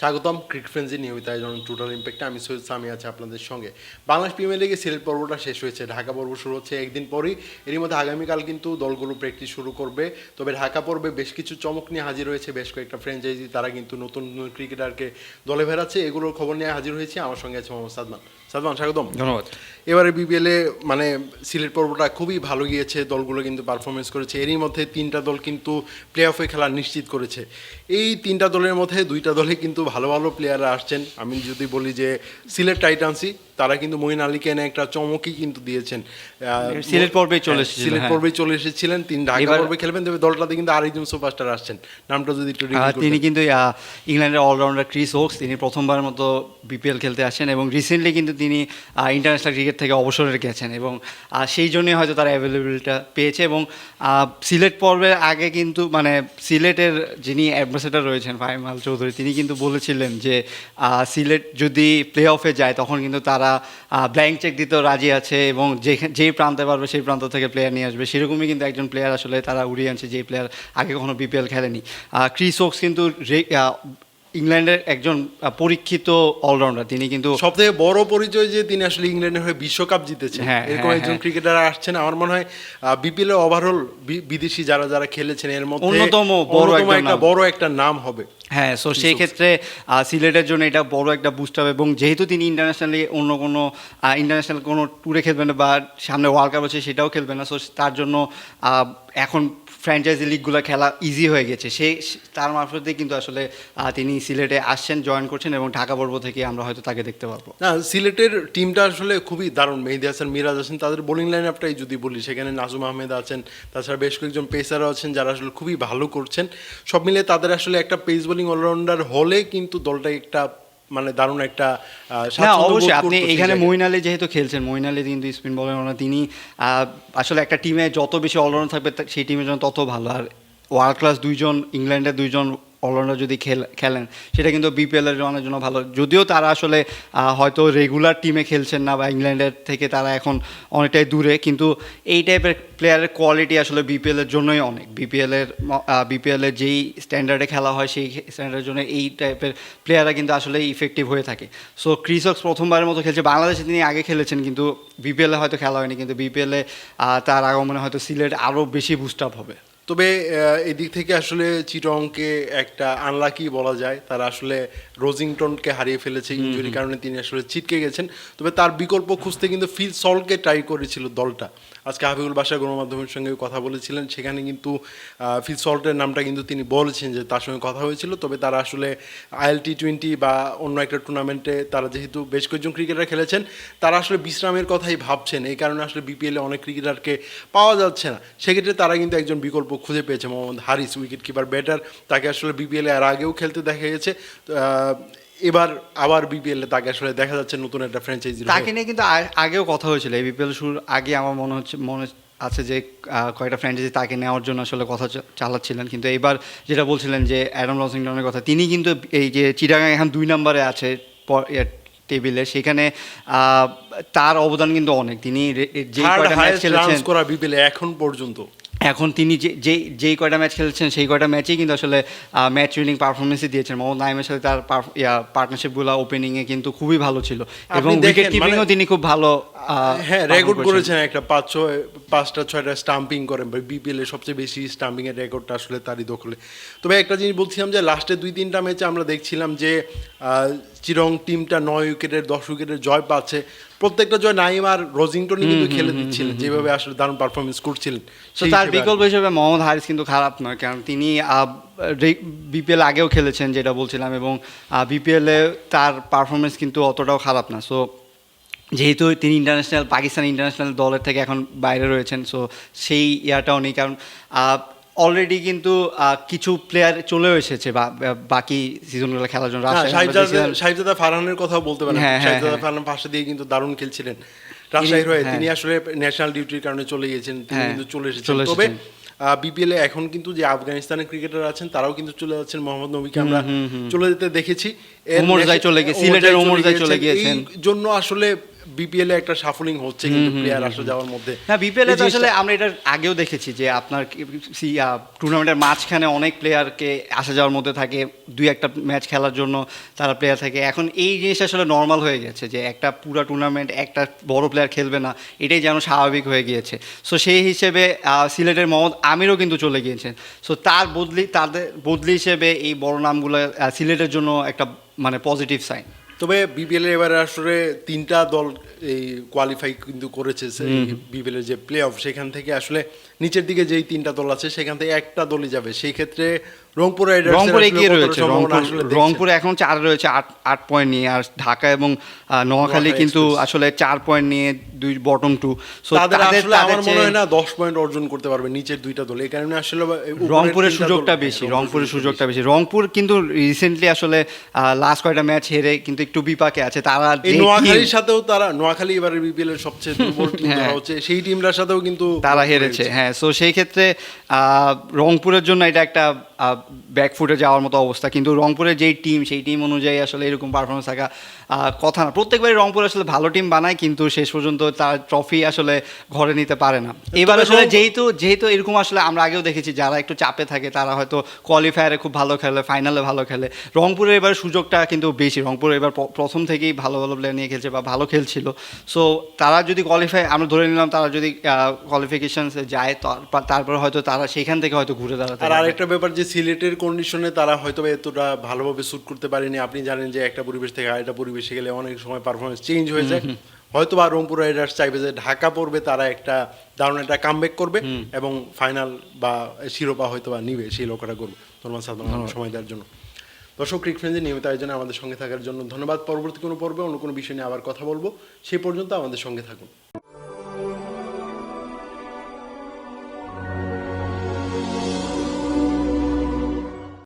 স্বাগতম ক্রিকেট ফ্রেন্সি নিয়মিত আয়োজন টোটাল ইম্প্যাক্টে আমি সৈয়দ সামি আছি আপনাদের সঙ্গে। বাংলাদেশ প্রিমিয়ার লিগে সিলেট পর্বটা শেষ হয়েছে। ঢাকা পর্ব শুরু হচ্ছে একদিন পরই। এরই মধ্যে আগামীকাল কিন্তু দলগুলো প্র্যাকটিস শুরু করবে। তবে ঢাকা পর্বে বেশ কিছু চমক নিয়ে হাজির হয়েছে বেশ কয়েকটা ফ্র্যাঞ্চাইজি তারা কিন্তু নতুন নতুন ক্রিকেটারকে দলে ফেরাচ্ছে এগুলোর খবর নিয়ে হাজির হয়েছে। আমার সঙ্গে আছে মোহাম্মদ সাদমান। সাদমান স্বাগতম। ধন্যবাদ। এবারে বিপিএলে মানে সিলেট পর্বটা খুবই ভালো গিয়েছে দলগুলো কিন্তু পারফরমেন্স করেছে। এরই মধ্যে তিনটা দল কিন্তু প্লে অফে খেলা নিশ্চিত করেছে। এই তিনটা দলের মধ্যে দুইটা দলে কিন্তু ভালো ভালো প্লেয়াররা আসছেন। আমি যদি বলি যে সিলেট টাইটান্সই তারা কিন্তু মঈন আলীকে এনে একটা চমকই কিন্তু দিয়েছেন। সিলেট পর্বেই চলে হ্যাঁ, এসেছিলেন, সিলেট হ্যাঁ। পর্বে চলে এসেছিলেন। তিন ঢাকা পর্বে খেলবেন তবে দলটাতে কিন্তু আরেকজন সুপারস্টার আসছেন। নামটা যদি একটু। তিনি কিন্তু ইংল্যান্ডের অলরাউন্ডার ক্রিস হোক্স তিনি প্রথমবার মতো বিপিএল খেলতে আসেন এবং রিসেন্টলি কিন্তু তিনি ইন্টারন্যাশনাল ক্রিকেট থেকে অবসরে গেছেন এবং সেই জন্যই হয়তো তারা অ্যাভেলেবিলিটা পেয়েছে এবং সিলেট পর্বের আগে কিন্তু মানে সিলেটের যিনি অ্যাম্বাসেডার রয়েছেন ফাহিম আল চৌধুরী, তিনি কিন্তু বলেছিলেন যে সিলেট যদি প্লে অফে যায় তখন কিন্তু তারা ব্ল্যাঙ্ক চেক দিতেও রাজি আছে এবং যেখানে যেই প্রান্তে পারবে সেই প্রান্ত থেকে প্লেয়ার নিয়ে আসবে। সেরকমই কিন্তু একজন প্লেয়ার আসলে তারা উড়িয়ে আনছে যে প্লেয়ার আগে কখনো বিপিএল খেলেনি। ক্রিস ওক্স কিন্তু ইংল্যান্ডের একজন পরীক্ষিত অলরাউন্ডার। তিনি কিন্তু সব থেকে বড় পরিচয় যে তিনি আসলে ইংল্যান্ডের হয়ে বিশ্বকাপ জিতেছেন। হ্যাঁ, এরকম হ্যাঁ, একজন হ্যাঁ। ক্রিকেটার আসছেন। আমার মনে হয় বিপিএল ওভারঅল বিদেশি যারা যারা খেলেছেন এর মধ্যে অন্যতম বড় একটা বড় একটা নাম হবে। হ্যাঁ সো সেই ক্ষেত্রে সিলেটের জন্য এটা বড় একটা বুস্ট হবে এবং যেহেতু তিনি ইন্টারন্যাশনালি অন্য কোনো ইন্টারন্যাশনাল কোনো ট্যুরে খেলবেন না বা সামনে ওয়ার্ল্ড কাপ আছে সেটাও খেলবেন না সো তার জন্য এখন ফ্র্যাঞ্চাইজি লিগগুলো খেলা ইজি হয়ে গেছে। সেই তার মারফতে কিন্তু আসলে তিনি সিলেটে আসছেন জয়েন করছেন এবং ঢাকা পর্ব থেকে আমরা হয়তো তাকে দেখতে পারব না সিলেটের টিমটা আসলে খুবই দারুণ। মেহেদি হাসান মিরাজ আছেন তাদের বোলিং লাইন আপটাই যদি বলি সেখানে নাজুম আহমেদ আছেন তাছাড়া বেশ কয়েকজন পেসারও আছেন যারা আসলে খুবই ভালো করছেন। সব মিলে তাদের আসলে একটা পেস বোলিং অলরাউন্ডার হলে কিন্তু দলটা একটা মানে দারুণ একটা না অবশ্যই আপনি এখানে। মইন আলী যেহেতু খেলছেন মইন আলী কিন্তু স্পিন বলার ওনার তিনি আহ, আসলে একটা টিমে যত বেশি অলরাউন্ড থাকবে সেই টিমের জন্য তত ভালো আর ওয়ার্ল্ড ক্লাস দুইজন ইংল্যান্ডের দুইজন অলরাউন্ডার যদি খেল, খেলেন, সেটা কিন্তু বিপিএল এর জনের জন্য ভালো। যদিও তারা আসলে হয়তো রেগুলার টিমে খেলছেন না বা ইংল্যান্ডের থেকে তারা এখন অনেকটাই দূরে, কিন্তু এই টাইপের প্লেয়ারের কোয়ালিটি আসলে বিপিএল এর জন্যই অনেক। বিপিএল এর বিপিএল এর যেই স্ট্যান্ডার্ডে খেলা হয়, সেই স্ট্যান্ডার্ডের জন্য এই টাইপের প্লেয়াররা কিন্তু আসলে ইফেক্টিভ হয়ে থাকে। সো ক্রিসক্স প্রথমবারের মতো খেলছে, বাংলাদেশে তিনি আগে খেলেছেন, কিন্তু বিপিএল হয়তো খেলা হয়নি, কিন্তু বিপিএল তার আগমনে হয়তো সিলেট আরও বেশি বুস্ট আপ হবে। তবে এদিক থেকে আসলে চিটংকে একটা আনলাকি বলা যায়। তারা আসলে রোজিংটনকে হারিয়ে ফেলেছে ইঞ্জুরির কারণে তিনি আসলে ছিটকে গেছেন। তবে তার বিকল্প খুঁজতে কিন্তু ফিল সলকে ট্রাই করেছিল দলটা। আজকে হাবিবুল বাসা গণমাধ্যমের সঙ্গে কথা বলেছিলেন। সেখানে কিন্তু ফিল সল্টের নামটা কিন্তু তিনি বলেছেন যে তার সঙ্গে কথা হয়েছিল। তবে তারা আসলে আইএল টি টোয়েন্টি বা অন্য একটা টুর্নামেন্টে তারা যেহেতু বেশ কয়েকজন ক্রিকেটার খেলেছেন তারা আসলে বিশ্রামের কথাই ভাবছেন। এই কারণে আসলে বিপিএলে অনেক ক্রিকেটারকে পাওয়া যাচ্ছে না। সেক্ষেত্রে তারা কিন্তু একজন বিকল্প খুঁজে পেয়েছে। Mohammad Haris wicket keeper batter তাকে আসলে বিপিএলে আর আগেও খেলতে দেখা গেছে এবার আবার বিপিএলে তাকে আসলে দেখা যাচ্ছে নতুন একটা ফ্র্যাঞ্চাইজি তাকে নিয়ে কিন্তু আগেও কথা হয়েছিল। এই বিপিএল শুরুর আগে আমার মনে হচ্ছে মনে আছে যে কয়েকটা ফ্র্যাঞ্চাইজি তাকে নেওয়ার জন্য আসলে কথা চালাচ্ছিলেন। কিন্তু এবার যেটা বলছিলেন যে অ্যাডাম লসিংটনের কথা তিনি কিন্তু এই যে চিটাগাং এখন দুই নম্বরে আছে টেবিলে। সেখানে আহ, তার অবদান কিন্তু অনেক। তিনি কয়টা ম্যাচ খেলেছেন এখন পর্যন্ত। এখন তিনি যে যেই যেই কয়টা ম্যাচ খেলছেন সেই কয়টা ম্যাচেই কিন্তু আসলে ম্যাচ উইনিং পারফরমেন্সই দিয়েছেন। মোহাম্মদ নাইমের সাথে তার পার্টনারশিপগুলো ওপেনিংয়ে কিন্তু খুবই ভালো ছিল। এবং উইকেট কিপিংও মানে- তিনি খুব ভালো হ্যাঁ রেকর্ড করেছেন। একটা পাঁচ ছয় পাঁচটা ছয়টা স্টাম্পিং করেন। বিপিএল এর সবচেয়ে বেশি স্টাম্পিং এর রেকর্ডটা আসলে তারই দখলে। তবে একটা জিনিস বলছিলাম যে লাস্টে দুই তিনটা ম্যাচে আমরা দেখছিলাম যে চিরং টিমটা নয় উইকেটের দশ উইকেটের জয় পাচ্ছে। প্রত্যেকটা জয় নাইম আর রজিংটনই কিন্তু খেলে দিচ্ছিলেন যেভাবে আসলে দারুণ পারফরমেন্স করছিলেন তো তার বিকল্প হিসেবে মোহাম্মদ হারিস কিন্তু খারাপ নয় কারণ তিনি বিপিএল আগেও খেলেছেন যেটা বলছিলাম এবং বিপিএলে তার পারফরমেন্স কিন্তু অতটাও খারাপ না। সো যেহেতু তিনি ইন্টারন্যাশনাল পাকিস্তান ইন্টারন্যাশনাল দলের থেকে এখন বাইরে রয়েছেন সো সেই ইয়াটাও নেই কারণ অলরেডি কিন্তু কিছু প্লেয়ার চলেও এসেছে বা বাকি সিজনগুলো খেলার জন্য হ্যাঁ, সাহিবজাদা ফারহানের কথাও বলতে পারেন। হ্যাঁ, হ্যাঁ, সাহিবজাদা হ্যাঁ। ফারহান পাশে দিয়ে কিন্তু দারুণ খেলছিলেন। রাজশাহীর হয়ে হ্যাঁ। তিনি আসলে ন্যাশনাল ডিউটির কারণে চলে গিয়েছেন। তিনি হ্যাঁ, কিন্তু চলে এসেছেন। তবে বিপিএল এ এখন কিন্তু যে আফগানিস্তানের ক্রিকেটার আছেন তারাও কিন্তু চলে যাচ্ছেন। মোহাম্মদ নবীকে আমরা চলে যেতে দেখেছি। ওমর চলে গিয়ে- সিলেটের ওমর চলে। গিয়েছেন। জন্য আসলে বিপিএল এ একটা সাফলিং হচ্ছে কিন্তু প্লেয়ার আসা যাওয়ার মধ্যে। না বিপিএল এই তো আসলে আমরা এটা আগেও দেখেছি যে আপনার টুর্নামেন্টের মাঝখানে অনেক প্লেয়ারকে আসা যাওয়ার মধ্যে থাকে দুই একটা ম্যাচ খেলার জন্য তারা প্লেয়ার থাকে। এখন এই জিনিসটা আসলে নর্মাল হয়ে গেছে যে একটা পুরো টুর্নামেন্ট একটা বড় প্লেয়ার খেলবে না এটাই যেন স্বাভাবিক হয়ে গিয়েছে। সো সেই হিসেবে সিলেটের মোহাম্মদ আমিরও কিন্তু চলে গিয়েছেন। সো তার বদলি তাদের বদলি হিসেবে এই বড় নামগুলো সিলেটের জন্য একটা মানে পজিটিভ সাইন তবে বিপিএল এর এবারে আসলে তিনটা দল এই কোয়ালিফাই কিন্তু করেছে বিপিএল এর যে প্লে অফ সেখান থেকে আসলে নিচের দিকে যেই তিনটা দল আছে সেখান থেকে একটা দলই যাবে। সেই ক্ষেত্রে রংপুর রাইডার্স রংপুর এগিয়ে রয়েছে? রংপুর এখন চার রয়েছে আট আট পয়েন্ট নিয়ে আর ঢাকা এবং নোয়াখালী কিন্তু আসলে চার পয়েন্ট নিয়ে দুই বটম টু তাদের আসলে আমার মনে হয় না দশ পয়েন্ট অর্জন করতে পারবে নিচের দুইটা দল। এই কারণে আসলে রংপুরের সুযোগটা বেশি হ্যাঁ, রংপুরের সুযোগটা বেশি। রংপুর কিন্তু রিসেন্টলি আসলে লাস্ট কয়টা ম্যাচ হেরে কিন্তু একটু বিপাকে আছে। তারা নোয়াখালীর সাথেও তারা নোয়াখালী এবারে বিপিএল এর সবচেয়ে দুর্বল টিম হ্যাঁ। হচ্ছে। সেই টিমটার সাথেও কিন্তু তারা হেরেছে হ্যাঁ। সো সেই ক্ষেত্রে রংপুরের জন্য এটা একটা ব্যাকফুটে যাওয়ার মতো অবস্থা। কিন্তু রংপুরের যেই টিম সেই টিম অনুযায়ী আসলে এরকম পারফরমেন্স থাকা কথা না। প্রত্যেকবারই রংপুর আসলে ভালো টিম বানায় কিন্তু শেষ পর্যন্ত তার ট্রফি আসলে ঘরে নিতে পারে না। এবার আসলে যেহেতু যেহেতু এরকম আসলে আমরা আগেও দেখেছি যারা একটু চাপে থাকে তারা হয়তো কোয়ালিফায়ারে খুব ভালো খেলে ফাইনালে ভালো খেলে। রংপুরের এবার সুযোগটা কিন্তু বেশি। রংপুর এবার প্রথম থেকেই ভালো ভালো প্লেয়ার নিয়ে খেলছে বা ভালো খেলছিল। সো তারা যদি কোয়ালিফাই আমরা ধরে নিলাম তারা যদি কোয়ালিফিকেশন যায় তার- তারপরে হয়তো তারা সেখান থেকে হয়তো ঘুরে দাঁড়াতে আর। আরেকটা ব্যাপার যে সিলেটের কন্ডিশনে তারা হয়তো এতটা ভালোভাবে শুট করতে পারেনি। আপনি জানেন যে একটা পরিবেশ থেকে আরেকটা পরিবেশে গেলে অনেক সময় পারফরমেন্স চেঞ্জ হয়ে যায়। হয়তো বা রংপুর রাইডার্স চাইবে যে ঢাকা পড়বে তারা একটা দারুণ একটা কামব্যাক করবে এবং ফাইনাল বা শিরোপা হয়তো বা নিবে সেই লক্ষ্যটা করবে ধন্যবাদ সাদমান সময় দেওয়ার জন্য। দর্শক ক্রিক ফ্রেন্ডের নিয়মিত আয়োজনে আমাদের সঙ্গে থাকার জন্য ধন্যবাদ। পরবর্তী কোনো পর্বে অন্য কোনো বিষয় নিয়ে আবার কথা বলব। সেই পর্যন্ত আমাদের সঙ্গে থাকুন।